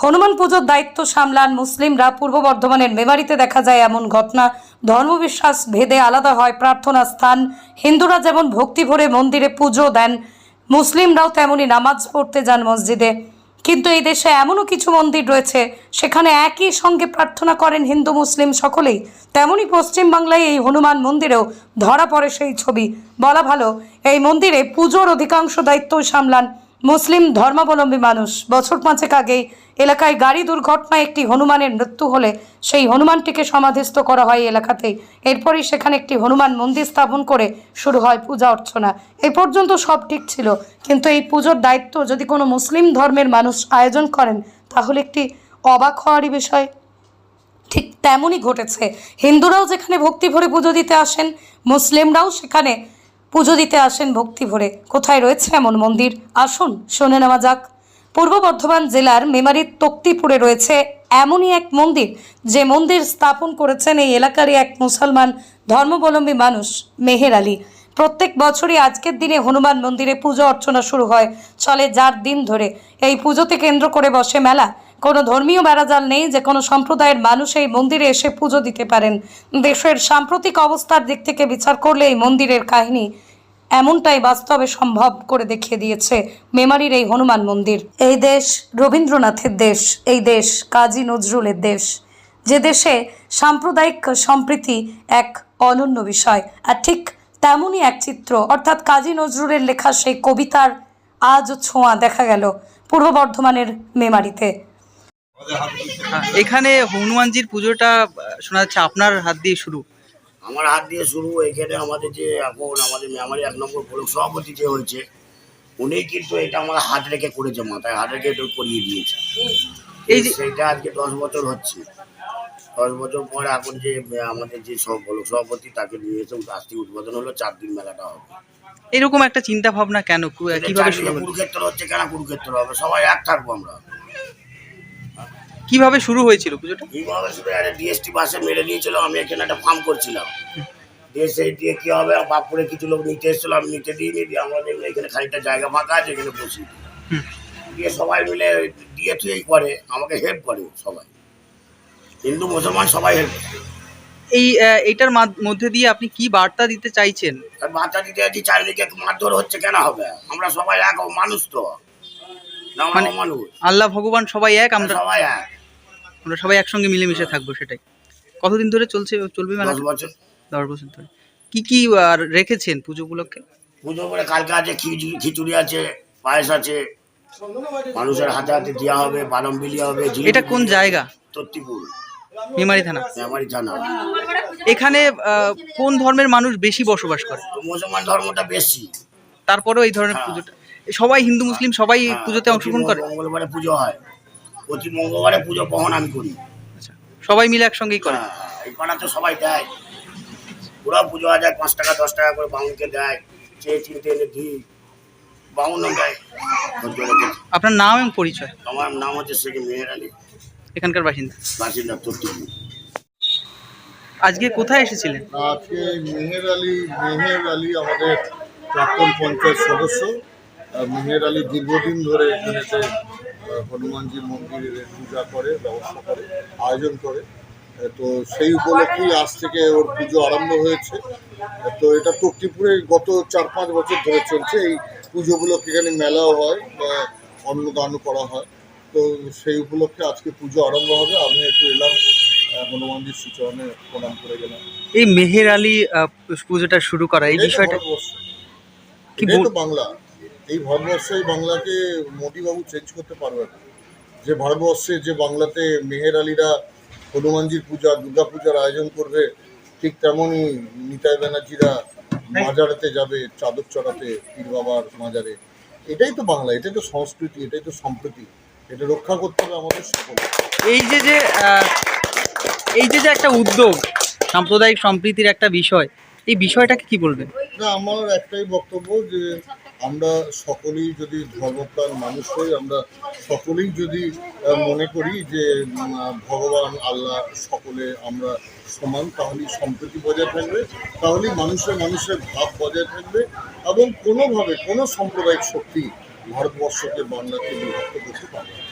হনুমান পুজোর দায়িত্ব সামলান মুসলিমরা। পূর্ব বর্ধমানের মেমারিতে দেখা যায় এমন ঘটনা। ধর্মবিশ্বাস ভেদে আলাদা হয় প্রার্থনা স্থান। হিন্দুরা যেমন ভক্তি ভরে মন্দিরে পুজো দেন, মুসলিমরাও তেমনি নামাজ পড়তে যান মসজিদে। কিন্তু এই দেশে এমনও কিছু মন্দির রয়েছে, সেখানে একই সঙ্গে প্রার্থনা করেন হিন্দু মুসলিম সকলেই। তেমনি পশ্চিমবাংলায় এই হনুমান মন্দিরেও ধরা পড়ে সেই ছবি। বলা ভালো, এই মন্দিরে পুজোর অধিকাংশ দায়িত্ব সামলান মুসলিম ধর্মাবলম্বী মানুষ বছর পাঁচেক আগেই এলাকায় গাড়ি দুর্ঘটনায় একটি হনুমানের মৃত্যু হলে সেই হনুমানটিকে সমাধিস্থ করা হয় এই এলাকাতেই। এরপরই সেখানে একটি হনুমান মন্দির স্থাপন করে শুরু হয় পূজা অর্চনা। এ পর্যন্ত সব ঠিক ছিল, কিন্তু এই পুজোর দায়িত্ব যদি কোনো মুসলিম ধর্মের মানুষ আয়োজন করেন, তাহলে একটি অবাক হওয়ারই বিষয়। ঠিক তেমনই ঘটেছে। হিন্দুরাও যেখানে ভক্তি ভরে পুজো দিতে আসেন, মুসলিমরাও সেখানে পুজো দিতে আসেন ভক্তি ভরে। কোথায় রয়েছে এমন মন্দির? আসুন, শুনে নেওয়া যাক। পূর্ব বর্ধমান জেলার মেমারির তক্তিপুরে রয়েছে এমনই এক মন্দির, যে মন্দির স্থাপন করেছেন এই এলাকারই এক মুসলমান ধর্মাবলম্বী মানুষ, মেহের আলী। প্রত্যেক বছরই আজকের দিনে হনুমান মন্দিরে পুজো অর্চনা শুরু হয়, চলে যার দিন ধরে। এই পুজোতে কেন্দ্র করে বসে মেলা। কোনো ধর্মীয় বেড়াজাল নেই, যে কোনো সম্প্রদায়ের মানুষ এই মন্দিরে এসে পুজো দিতে পারেন। দেশের সাম্প্রতিক অবস্থার দিক থেকে বিচার করলে এই মন্দিরের কাহিনী এমনটাই বাস্তবে সম্ভব করে দেখিয়ে দিয়েছে মেমারির এই হনুমান মন্দির। এই দেশ রবীন্দ্রনাথের দেশ, এই দেশ কাজী নজরুলের দেশ। যে দেশে সাম্প্রদায়িক সম্প্রীতি এক অনন্য বিষয়, আর ঠিক তেমনই এক চিত্র। অর্থাৎ কাজী নজরুলের লেখা সেই কবিতার আজও ছোঁয়া দেখা গেল পূর্ব বর্ধমানের মেমারিতে। এখানে হনুমানজির পুজোটা শোনা যাচ্ছে আপনার হাত দিয়ে শুরু। আমার হাত দিয়ে শুরু এখানে আমাদের যে এখন আমাদের মেমারি এক নম্বর ব্লক সভাপতি যে হয়েছে উনি কিন্তু এটা আমার হাত রেখে করেছে মাথায় হাত রেখে এটা করিয়ে দিয়েছে। এই যে- সেটা আজকে দশ বছর হচ্ছে। দশ বছর পর এখন যে আমাদের যে সব ব্লক সভাপতি তাকে নিয়ে এসে আস্তি উদ্বোধন হলো চার দিন মেলাটা হবে। এরকম একটা চিন্তা ভাবনা কেন কীভাবে কুরুক্ষেত্র হচ্ছে কেন কুরুক্ষেত্র হবে? সবাই এক থাকব আমরা। কীভাবে শুরু হয়েছিল পুজোটা? এইভাবে শুধু একটা ডিএসটি বাসে মেরে নিয়েছিল আমি এখানে একটা ফার্ম করছিলাম। দিয়ে সেই দিয়ে কী হবে বাপুরে কিছু লোক নিতে এসেছিল আমি নিতে দিইনি দিয়ে আমাদের এখানে খানিকটা জায়গা ফাঁকা আছে এখানে বসি দিয়ে সবাই মিলে দিয়ে থুয়েই করে আমাকে হেল্প করে সবাই। হিন্দু মুসলমান সবাই হেল্প করে। এই আহ, এইটার মধ্যে দিয়ে আপনি কি বার্তা দিতে চাইছেন? আর বাচ্চা দিতে যাচ্ছি চারিদিকে মারধর হচ্ছে কেন হবে? আমরা সবাই এক মানুষ তো। মানে- মানুষ আল্লাহ ভগবান সবাই এক আমরা সবাই এক। আমরা সবাই একসঙ্গে মিলেমিশে থাকব সেটাই। কতদিন ধরে চলছে চলবে মেলা? দশ বছর। দশ বছর ধরে। কি কি রেখেছেন পুজো উপলক্ষে? পুজো করে কালকে আছে খিচুড়ি আছে পায়েস আছে। মানুষের হাতে হাতে দেওয়া হবে বাদাম বিলি হবে এটা কোন জায়গা? তত্তিপুর। মেমারি থানা। আমারই জানা এখানে কোন ধর্মের মানুষ বেশি বসবাস করে? মুসলমান ধর্মটা বেশি। তারপরেও এই ধরনের হ্যাঁ। পুজোটা সবাই হিন্দু মুসলিম সবাই হ্যাঁ, পুজোতে অংশগ্রহণ করে? মঙ্গলবারে পুজো হয়। প্রতি মঙ্গলবারে পুজো বহন আমি করি। আচ্ছা সবাই মিলে একসঙ্গেই করে? হ্যাঁ, এই পাড়াতে সবাই দেয়। পুরা পুজো হয় যায় পাঁচ টাকা দশ টাকা করে বাউনকে দেয় চেয়ে চিনতে এনে দিই। বাউন দেয়। আপনার নাম এবং পরিচয়? আমার নাম হচ্ছে শেখ মেহের আলী। এখানকার বাসিন্দা? বাসিন্দা তত্তিপুর আজকে কোথায় এসেছিলেন? আজকে মেহের আলী মেহের আলী আমাদের প্রাক্তন পঞ্চায়েত সদস্য। মেহের আলী দীর্ঘদিন ধরে এখানেতে আহ, হনুমানজি মন্দিরের পূজা করে ব্যবস্থা করে আয়োজন করে। তো সেই উপলক্ষেই আজ থেকে ওর পুজো আরম্ভ হয়েছে। তো এটা তক্তিপুরে গত চার পাঁচ বছর ধরে চলছে। এই পুজোগুলোকে এখানে মেলাও হয় বা অন্নদানও করা হয়। তো সেই উপলক্ষে আজকে পুজো আরম্ভ হবে। আমি একটু এলাম। হনুমানজির সুচরণে প্রণাম করে গেলাম। এই মেহের আলী পুজোটা শুরু করা এই বিষয়টা কি বাংলা। এই ভারতবর্ষে এই বাংলাকে মোদিবাবু চেঞ্জ করতে পারবে না। যে ভারতবর্ষে যে বাংলাতে মেহের আলীরা হনুমানজির পূজা দুর্গা পূজার আয়োজন করবে ঠিক তেমনই নিতাই ব্যানার্জিরা মাজারেতে যাবে চাদর চড়াতে পীর বাবার মাজারে। এটাই তো বাংলা এটাই তো সংস্কৃতি এটাই তো সম্প্রীতি এটা রক্ষা করতে হবে আমাদের সকলে এই যে যে এই যে যে একটা উদ্যোগ সাম্প্রদায়িক সম্প্রীতির একটা বিষয় এই বিষয়টাকে কি বলবেন? না আমার একটাই বক্তব্য যে আমরা সকলেই যদি ধর্মপ্রাণ মানুষ হই, আমরা সকলেই যদি মনে করি যে ভগবান, আল্লাহ সকলে আমরা সমান, তাহলেই সম্প্রীতি বজায় থাকবে, তাহলেই মানুষের মানুষের ভাব বজায় থাকবে এবং কোনোভাবে কোনো সাম্প্রদায়িক শক্তি ভারতবর্ষকে বাংলাকে বিভক্ত করতে পারবে।